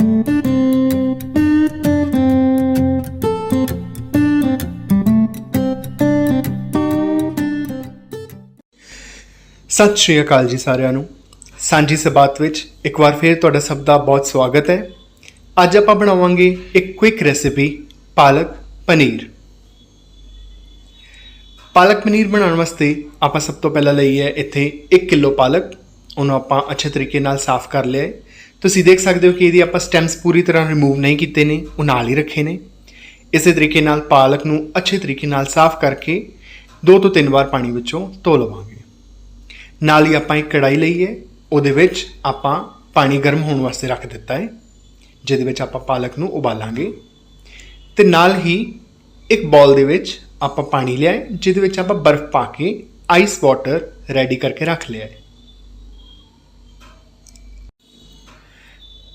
ਸਤਿ ਸ਼੍ਰੀ ਅਕਾਲ ਜੀ ਸਾਰਿਆਂ ਨੂੰ। ਸਾਂਝੀ ਸਬਾਤ ਵਿੱਚ ਇੱਕ ਵਾਰ ਫਿਰ ਤੁਹਾਡਾ ਸਭ ਦਾ ਬਹੁਤ ਸਵਾਗਤ ਹੈ। ਅੱਜ ਆਪਾਂ ਬਣਾਵਾਂਗੇ ਇੱਕ ਕੁਇਕ ਰੈਸਿਪੀ ਪਾਲਕ ਪਨੀਰ। ਪਾਲਕ ਪਨੀਰ ਬਣਾਉਣ ਵਾਸਤੇ ਆਪਾਂ ਸਭ ਤੋਂ ਪਹਿਲਾਂ ਲਈ ਹੈ ਇੱਥੇ 1 ਕਿਲੋ ਪਾਲਕ। ਉਹਨੂੰ ਆਪਾਂ ਅੱਛੇ ਤਰੀਕੇ ਨਾਲ ਸਾਫ਼ ਕਰ ਲਿਆ ਤੁਸੀਂ ਦੇਖ ਸਕਦੇ ਹੋ ਕਿ ਇਹਦੀ ਆਪਾਂ ਸਟੈਮਸ ਪੂਰੀ ਤਰ੍ਹਾਂ ਰਿਮੂਵ ਨਹੀਂ ਕੀਤੇ ਨੇ, ਉਹ ਨਾਲ ਹੀ ਰੱਖੇ ਨੇ। ਇਸੇ ਤਰੀਕੇ ਨਾਲ ਪਾਲਕ ਨੂੰ ਅੱਛੇ ਤਰੀਕੇ ਨਾਲ ਸਾਫ਼ ਕਰਕੇ ਦੋ ਤੋਂ ਤਿੰਨ ਵਾਰ ਪਾਣੀ ਵਿੱਚੋਂ ਧੋ ਲਵਾਂਗੇ। ਨਾਲ ਹੀ ਆਪਾਂ ਇੱਕ ਕੜਾਈ ਲਈ ਹੈ, ਉਹਦੇ ਵਿੱਚ ਆਪਾਂ ਪਾਣੀ ਗਰਮ ਹੋਣ ਵਾਸਤੇ ਰੱਖ ਦਿੱਤਾ ਹੈ, ਜਿਹਦੇ ਵਿੱਚ ਆਪਾਂ ਪਾਲਕ ਨੂੰ ਉਬਾਲਾਂਗੇ। ਤੇ ਨਾਲ ਹੀ ਇੱਕ ਬੌਲ ਦੇ ਵਿੱਚ ਆਪਾਂ ਪਾਣੀ ਲਿਆ ਜਿਹਦੇ ਵਿੱਚ ਆਪਾਂ ਬਰਫ਼ ਪਾ ਕੇ ਆਈਸ ਵਾਟਰ ਰੈਡੀ ਕਰਕੇ ਰੱਖ ਲਿਆ ਹੈ।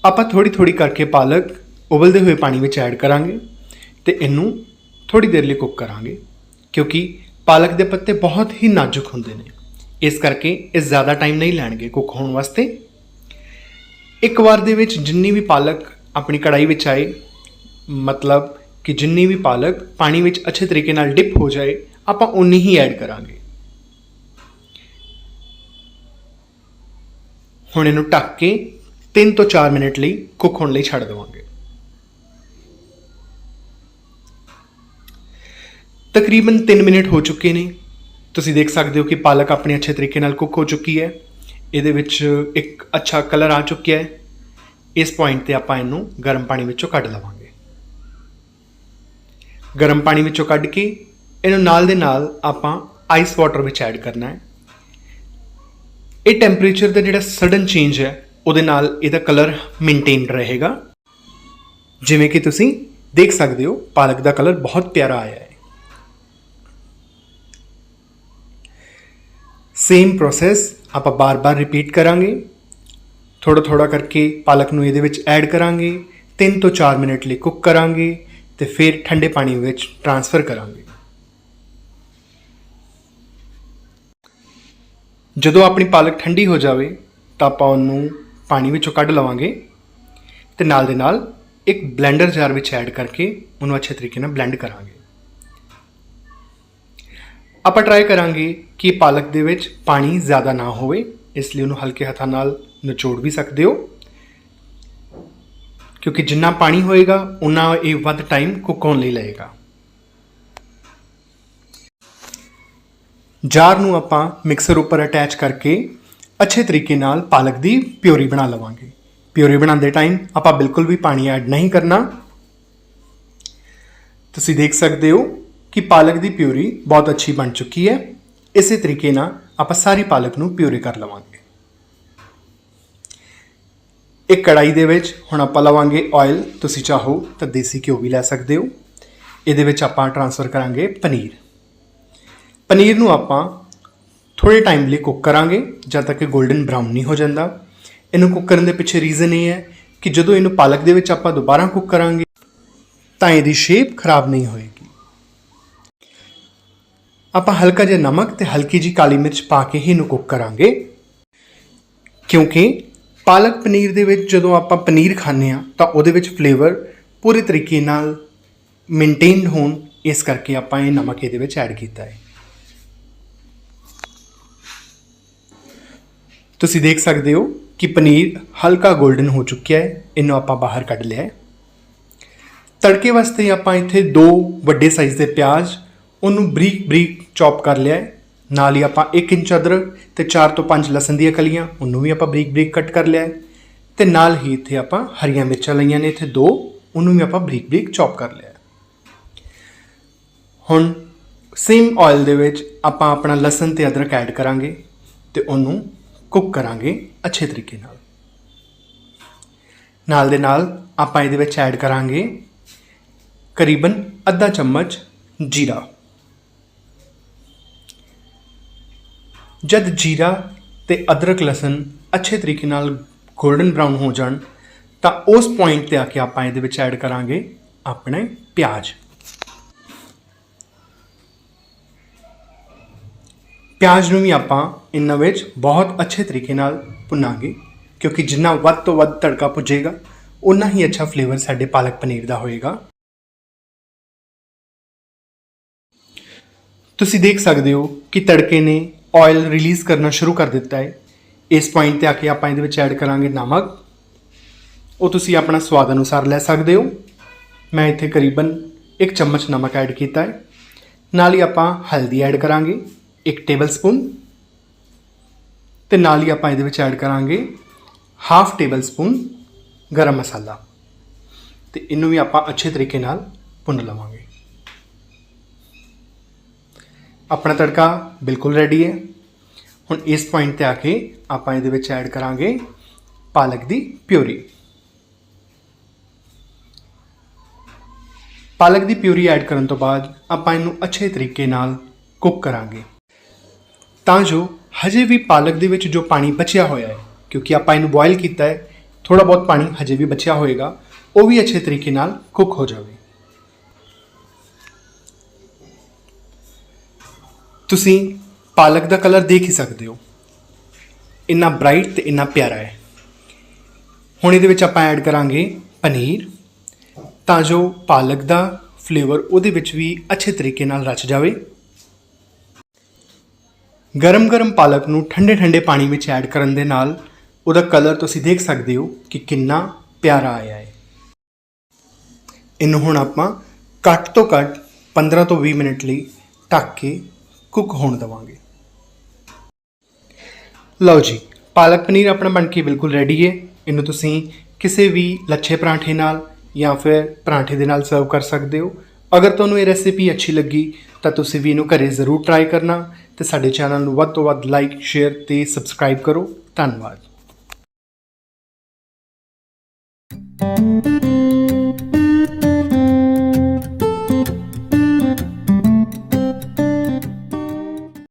ਆਪਾਂ ਥੋੜੀ ਥੋੜੀ ਕਰਕੇ ਪਾਲਕ ਉਬਲਦੇ ਹੋਏ ਪਾਣੀ ਵਿੱਚ ਐਡ ਕਰਾਂਗੇ ਤੇ ਇਹਨੂੰ ਥੋੜੀ ਦੇਰ ਲਈ ਕੁੱਕ ਕਰਾਂਗੇ, ਕਿਉਂਕਿ ਪਾਲਕ ਦੇ ਪੱਤੇ ਬਹੁਤ ਹੀ ਨਾਜ਼ੁਕ ਹੁੰਦੇ ਨੇ। ਇਸ ਕਰਕੇ ਇਹ ਜ਼ਿਆਦਾ ਟਾਈਮ ਨਹੀਂ ਲੈਣਗੇ ਕੁੱਕ ਹੋਣ ਵਾਸਤੇ। ਇੱਕ ਵਾਰ ਦੇ ਵਿੱਚ ਜਿੰਨੀ ਵੀ ਪਾਲਕ ਆਪਣੀ ਕੜਾਈ ਵਿੱਚ ਆਏ, ਮਤਲਬ ਕਿ ਜਿੰਨੀ ਵੀ ਪਾਲਕ ਪਾਣੀ ਵਿੱਚ ਅੱਛੇ ਤਰੀਕੇ ਨਾਲ ਡਿਪ ਹੋ ਜਾਏ, ਆਪਾਂ ਉਨੀ ਹੀ ਐਡ ਕਰਾਂਗੇ। ਹੁਣ ਇਹਨੂੰ ਢੱਕ ਕੇ 3 ਤੋਂ 4 ਮਿੰਟ ਲਈ ਕੁੱਕ ਹੋਣ ਲਈ ਛੱਡ ਦੇਵਾਂਗੇ। ਤਕਰੀਬਨ 3 ਮਿੰਟ ਹੋ ਚੁੱਕੇ ਨੇ। ਤੁਸੀਂ ਦੇਖ ਸਕਦੇ ਹੋ ਕਿ ਪਾਲਕ ਆਪਣੇ ਅੱਛੇ ਤਰੀਕੇ ਨਾਲ ਕੁੱਕ ਹੋ ਚੁੱਕੀ ਹੈ। ਇਹਦੇ ਵਿੱਚ ਇੱਕ ਅੱਛਾ ਕਲਰ ਆ ਚੁੱਕਿਆ ਹੈ। ਇਸ ਪੁਆਇੰਟ ਤੇ ਆਪਾਂ ਇਹਨੂੰ ਗਰਮ ਪਾਣੀ ਵਿੱਚੋਂ ਕੱਢ ਲਵਾਂਗੇ। ਗਰਮ ਪਾਣੀ ਵਿੱਚੋਂ ਕੱਢ ਕੇ ਇਹਨੂੰ ਨਾਲ ਦੇ ਨਾਲ ਆਪਾਂ ਆਈਸ ਵਾਟਰ ਵਿੱਚ ਐਡ ਕਰਨਾ ਹੈ। ਇਹ ਟੈਂਪਰੇਚਰ ਦਾ ਜਿਹੜਾ ਸਡਨ ਚੇਂਜ ਹੈ ਉਹਦੇ ਨਾਲ ਇਹਦਾ ਕਲਰ ਮੇਨਟੇਨ ਰਹੇਗਾ। ਜਿਵੇਂ ਕਿ ਤੁਸੀਂ ਦੇਖ ਸਕਦੇ ਹੋ, ਪਾਲਕ ਦਾ ਕਲਰ ਬਹੁਤ ਪਿਆਰਾ ਆਇਆ ਹੈ। ਸੇਮ ਪ੍ਰੋਸੈਸ ਆਪਾਂ ਬਾਰ-ਬਾਰ ਰਿਪੀਟ ਕਰਾਂਗੇ। ਥੋੜਾ ਥੋੜਾ ਕਰਕੇ ਪਾਲਕ ਨੂੰ ਇਹਦੇ ਵਿੱਚ ਐਡ ਕਰਾਂਗੇ। 3 ਤੋਂ 4 ਮਿੰਟ ਲਈ ਕੁੱਕ ਕਰਾਂਗੇ ਤੇ ਫਿਰ ਠੰਡੇ ਪਾਣੀ ਵਿੱਚ ਟ੍ਰਾਂਸਫਰ ਕਰਾਂਗੇ। ਜਦੋਂ ਆਪਣੀ ਪਾਲਕ ਠੰਡੀ ਹੋ ਜਾਵੇ, ਤਾਂ ਆਪਾਂ ਉਹਨੂੰ ਪਾਣੀ ਵਿੱਚੋਂ ਕੱਢ ਲਵਾਂਗੇ ਤੇ ਨਾਲ ਦੇ ਨਾਲ ਇੱਕ ਬਲੈਂਡਰ ਜਾਰ ਵਿੱਚ ਐਡ ਕਰਕੇ ਉਹਨੂੰ ਅੱਛੇ ਤਰੀਕੇ ਨਾਲ ਬਲੈਂਡ ਕਰਾਂਗੇ। ਆਪਾਂ ਟਰਾਈ ਕਰਾਂਗੇ ਕਿ ਪਾਲਕ ਦੇ ਵਿੱਚ ਪਾਣੀ ਜ਼ਿਆਦਾ ਨਾ ਹੋਵੇ, ਇਸ ਲਈ ਉਹਨੂੰ ਹਲਕੇ ਹੱਥਾਂ ਨਾਲ ਨਿਚੋੜ ਵੀ ਸਕਦੇ ਹੋ। ਕਿਉਂਕਿ ਜਿੰਨਾ ਪਾਣੀ ਹੋਏਗਾ ਉਨਾ ਇਹ ਵੱਧ ਟਾਈਮ ਕੁੱਕ ਹੋਣ ਲਈ ਲਏਗਾ। ਜਾਰ ਨੂੰ ਆਪਾਂ ਮਿਕਸਰ ਉੱਪਰ ਅਟੈਚ ਕਰਕੇ ਅੱਛੇ ਤਰੀਕੇ ਨਾਲ ਪਾਲਕ ਦੀ ਪਿਊਰੀ ਬਣਾ ਲਵਾਂਗੇ। ਪਿਊਰੀ ਬਣਾਉਂਦੇ ਟਾਈਮ ਆਪਾਂ ਬਿਲਕੁਲ ਵੀ ਪਾਣੀ ਐਡ ਨਹੀਂ ਕਰਨਾ। ਤੁਸੀਂ ਦੇਖ ਸਕਦੇ ਹੋ ਕਿ ਪਾਲਕ ਦੀ ਪਿਊਰੀ ਬਹੁਤ ਅੱਛੀ ਬਣ ਚੁੱਕੀ ਹੈ। ਇਸੇ ਤਰੀਕੇ ਨਾਲ ਆਪਾਂ ਸਾਰੀ ਪਾਲਕ ਨੂੰ ਪਿਊਰੀ ਕਰ ਲਵਾਂਗੇ। ਇੱਕ ਕੜਾਈ ਦੇ ਵਿੱਚ ਹੁਣ ਆਪਾਂ ਲਵਾਂਗੇ ਆਇਲ ਤੁਸੀਂ ਚਾਹੋ ਤਾਂ ਦੇਸੀ ਘਿਓ ਵੀ ਲੈ ਸਕਦੇ ਹੋ। ਇਹਦੇ ਵਿੱਚ ਆਪਾਂ ਟ੍ਰਾਂਸਫਰ ਕਰਾਂਗੇ ਪਨੀਰ। ਪਨੀਰ ਨੂੰ ਆਪਾਂ ਥੋੜੇ ਟਾਈਮ ਲਈ ਕੁੱਕ ਕਰਾਂਗੇ, ਜਦ ਤੱਕ ਕਿ 골ਡਨ ਬ੍ਰਾਊਨ ਨਹੀਂ ਹੋ ਜਾਂਦਾ। ਇਹਨੂੰ ਕੁੱਕ ਕਰਨ ਦੇ ਪਿੱਛੇ ਰੀਜ਼ਨ ਇਹ ਹੈ ਕਿ ਜਦੋਂ ਇਹਨੂੰ ਪਾਲਕ ਦੇ ਵਿੱਚ ਆਪਾਂ ਦੁਬਾਰਾ ਕੁੱਕ ਕਰਾਂਗੇ, ਤਾਂ ਇਹਦੀ ਸ਼ੇਪ ਖਰਾਬ ਨਹੀਂ ਹੋਏਗੀ। ਆਪਾਂ ਹਲਕਾ ਜਿਹਾ ਨਮਕ ਤੇ ਹਲਕੀ ਜੀ ਕਾਲੀ ਮਿਰਚ ਪਾ ਕੇ ਹੀ ਇਹਨੂੰ ਕੁੱਕ ਕਰਾਂਗੇ। ਕਿਉਂਕਿ ਪਾਲਕ ਪਨੀਰ ਦੇ ਵਿੱਚ ਜਦੋਂ ਆਪਾਂ ਪਨੀਰ ਖਾਂਦੇ ਆ ਤਾਂ ਉਹਦੇ ਵਿੱਚ ਫਲੇਵਰ ਪੂਰੇ ਤਰੀਕੇ ਨਾਲ ਮੇਨਟੇਨਡ ਹੋਣ, ਇਸ ਕਰਕੇ ਆਪਾਂ ਇਹ ਨਮਕ ਇਹਦੇ ਵਿੱਚ ਐਡ ਕੀਤਾ ਹੈ। ਤੁਸੀਂ ਦੇਖ ਸਕਦੇ ਹੋ ਕਿ ਪਨੀਰ ਹਲਕਾ 골ਡਨ ਹੋ ਚੁੱਕਿਆ ਹੈ। ਇਹਨੂੰ ਆਪਾਂ ਬਾਹਰ ਕੱਢ ਲਿਆ ਹੈ। ਤੜਕੇ ਵਾਸਤੇ ਆਪਾਂ ਇੱਥੇ ਦੋ ਵੱਡੇ ਸਾਈਜ਼ ਦੇ ਪਿਆਜ਼, ਉਹਨੂੰ ਬਰੀਕ ਬਰੀਕ ਚੌਪ ਕਰ ਲਿਆ ਹੈ। ਨਾਲ ਹੀ ਆਪਾਂ 1 ਇੰਚ ਅਦਰਕ ਤੇ 4 ਤੋਂ 5 ਲਸਣ ਦੀਆਂ ਕਲੀਆਂ, ਉਹਨੂੰ ਵੀ ਆਪਾਂ ਬਰੀਕ ਬਰੀਕ ਕੱਟ ਕਰ ਲਿਆ ਹੈ। ਤੇ ਨਾਲ ਹੀ ਇੱਥੇ ਆਪਾਂ ਹਰੀਆਂ ਮਿਰਚਾਂ ਲਈਆਂ ਨੇ ਇੱਥੇ ਦੋ, ਉਹਨੂੰ ਵੀ ਆਪਾਂ ਬਰੀਕ ਬਰੀਕ ਚੌਪ ਕਰ ਲਿਆ ਹੁਣ ਸੇਮ ਆਇਲ ਦੇ ਵਿੱਚ ਆਪਾਂ ਆਪਣਾ ਲਸਣ ਤੇ ਅਦਰਕ ਐਡ ਕਰਾਂਗੇ ਤੇ ਉਹਨੂੰ ਕੁੱਕ ਕਰਾਂਗੇ ਅੱਛੇ ਤਰੀਕੇ ਨਾਲ। ਨਾਲ ਦੇ ਨਾਲ ਆਪਾਂ ਇਹਦੇ ਵਿੱਚ ਐਡ ਕਰਾਂਗੇ ਕਰੀਬਨ ਅੱਧਾ ਚਮਚ ਜੀਰਾ। ਜਦ ਜੀਰਾ ਤੇ ਅਦਰਕ ਲਸਣ ਅੱਛੇ ਤਰੀਕੇ ਨਾਲ 골ਡਨ ਬ੍ਰਾਊਨ ਹੋ ਜਾਣ, ਤਾਂ ਉਸ ਪੁਆਇੰਟ ਤੇ ਆ ਕੇ ਆਪਾਂ ਇਹਦੇ ਵਿੱਚ ਐਡ ਕਰਾਂਗੇ ਆਪਣੇ ਪਿਆਜ਼। ਪਿਆਜ਼ ਨੂੰ ਵੀ ਆਪਾਂ ਇਹਨਾਂ ਵਿੱਚ ਬਹੁਤ ਅੱਛੇ ਤਰੀਕੇ ਨਾਲ ਭੁੰਨਾਂਗੇ, ਕਿਉਂਕਿ ਜਿੰਨਾ ਵੱਧ ਤੋਂ ਵੱਧ ਤੜਕਾ ਪੁੱਜੇਗਾ ਉਨਾ ਹੀ ਅੱਛਾ ਫਲੇਵਰ ਸਾਡੇ ਪਾਲਕ ਪਨੀਰ ਦਾ ਹੋਏਗਾ। ਤੁਸੀਂ ਦੇਖ ਸਕਦੇ ਹੋ ਕਿ ਤੜਕੇ ਨੇ ਆਇਲ ਰਿਲੀਜ਼ ਕਰਨਾ ਸ਼ੁਰੂ ਕਰ ਦਿੱਤਾ ਹੈ। ਇਸ ਪੁਆਇੰਟ ਤੇ ਆ ਕੇ ਆਪਾਂ ਇਹਦੇ ਵਿੱਚ ਐਡ ਕਰਾਂਗੇ ਨਮਕ। ਉਹ ਤੁਸੀਂ ਆਪਣਾ ਸਵਾਦ ਅਨੁਸਾਰ ਲੈ ਸਕਦੇ ਹੋ। ਮੈਂ ਇੱਥੇ ਕਰੀਬਨ 1 ਚਮਚ ਨਮਕ ਐਡ ਕੀਤਾ ਹੈ। ਨਾਲ ਹੀ ਆਪਾਂ ਹਲਦੀ ਐਡ ਕਰਾਂਗੇ 1 ਟੇਬਲ ਸਪੂਨ ਤੇ ਨਾਲ ਹੀ ਆਪਾਂ ਇਹਦੇ ਵਿੱਚ ਐਡ ਕਰਾਂਗੇ ਹਾਫ ਟੇਬਲ ਸਪੂਨ ਗਰਮ ਮਸਾਲਾ। ਤੇ ਇਹਨੂੰ ਵੀ ਆਪਾਂ ਅੱਛੇ ਤਰੀਕੇ ਨਾਲ ਭੁੰਨ ਲਵਾਂਗੇ। ਆਪਣਾ ਤੜਕਾ ਬਿਲਕੁਲ ਰੈਡੀ ਹੈ। ਹੁਣ ਇਸ ਪੁਆਇੰਟ ਤੇ ਆ ਕੇ ਆਪਾਂ ਇਹਦੇ ਵਿੱਚ ਐਡ ਕਰਾਂਗੇ ਪਾਲਕ ਦੀ ਪਿਊਰੀ। ਪਾਲਕ ਦੀ ਪਿਊਰੀ ਐਡ ਕਰਨ ਤੋਂ ਬਾਅਦ ਆਪਾਂ ਇਹਨੂੰ ਅੱਛੇ ਤਰੀਕੇ ਨਾਲ ਕੁੱਕ ਕਰਾਂਗੇ। ਤਾਂ ਜੋ ਹਜੇ ਵੀ ਪਾਲਕ ਦੇ ਵਿੱਚ ਜੋ ਪਾਣੀ ਬਚਿਆ ਹੋਇਆ ਹੈ, ਕਿਉਂਕਿ ਆਪਾਂ ਇਹਨੂੰ ਬੋਇਲ ਕੀਤਾ ਹੈ ਥੋੜਾ ਬਹੁਤ ਪਾਣੀ ਹਜੇ ਵੀ ਬਚਿਆ ਹੋਏਗਾ, ਉਹ ਵੀ ਅੱਛੇ ਤਰੀਕੇ ਨਾਲ ਕੁੱਕ ਹੋ ਜਾਵੇ। ਤੁਸੀਂ ਪਾਲਕ ਦਾ ਕਲਰ ਦੇਖ ਹੀ ਸਕਦੇ ਹੋ। ਇੰਨਾ ਬ੍ਰਾਈਟ ਤੇ ਇੰਨਾ ਪਿਆਰਾ ਹੈ। ਹੁਣ ਇਹਦੇ ਵਿੱਚ ਆਪਾਂ ਐਡ ਕਰਾਂਗੇ ਪਨੀਰ, ਤਾਂ ਜੋ ਪਾਲਕ ਦਾ ਫਲੇਵਰ ਉਹਦੇ ਵਿੱਚ ਵੀ ਅੱਛੇ ਤਰੀਕੇ ਨਾਲ ਰਚ ਜਾਵੇ। ਗਰਮ-ਗਰਮ ਪਾਲਕ ਨੂੰ ਠੰਡੇ-ਠੰਡੇ ਪਾਣੀ ਵਿੱਚ ਐਡ ਕਰਨ ਦੇ ਨਾਲ ਉਹਦਾ ਕਲਰ ਤੁਸੀਂ ਦੇਖ ਸਕਦੇ ਹੋ ਕਿ ਕਿੰਨਾ ਪਿਆਰਾ ਆਇਆ ਹੈ। ਇਹਨੂੰ ਹੁਣ ਆਪਾਂ ਘੱਟ ਤੋਂ ਘੱਟ 15 ਤੋਂ 20 ਮਿੰਟ ਲਈ ਢੱਕ ਕੇ ਕੁੱਕ ਹੋਣ ਦੇਵਾਂਗੇ। ਲਓ ਜੀ, ਪਾਲਕ ਪਨੀਰ ਆਪਣਾ ਬਣ ਕੇ ਬਿਲਕੁਲ ਰੈਡੀ ਹੈ। ਇਹਨੂੰ ਤੁਸੀਂ ਕਿਸੇ ਵੀ ਲੱਛੇ ਪਰਾਂਠੇ ਨਾਲ ਜਾਂ ਫਿਰ ਪਰਾਂਠੇ ਦੇ ਨਾਲ ਸਰਵ ਕਰ ਸਕਦੇ ਹੋ। ਅਗਰ ਤੁਹਾਨੂੰ ਇਹ ਰੈਸਿਪੀ ਅੱਛੀ ਲੱਗੀ ਤਾਂ ਤੁਸੀਂ ਵੀ ਇਹਨੂੰ ਘਰੇ ਜ਼ਰੂਰ ਟਰਾਈ ਕਰਨਾ ਤੇ ਸਾਡੇ ਚੈਨਲ ਨੂੰ ਵੱਧ ਤੋਂ ਵੱਧ ਲਾਈਕ ਸ਼ੇਅਰ ਤੇ ਸਬਸਕ੍ਰਾਈਬ ਕਰੋ। ਧੰਨਵਾਦ।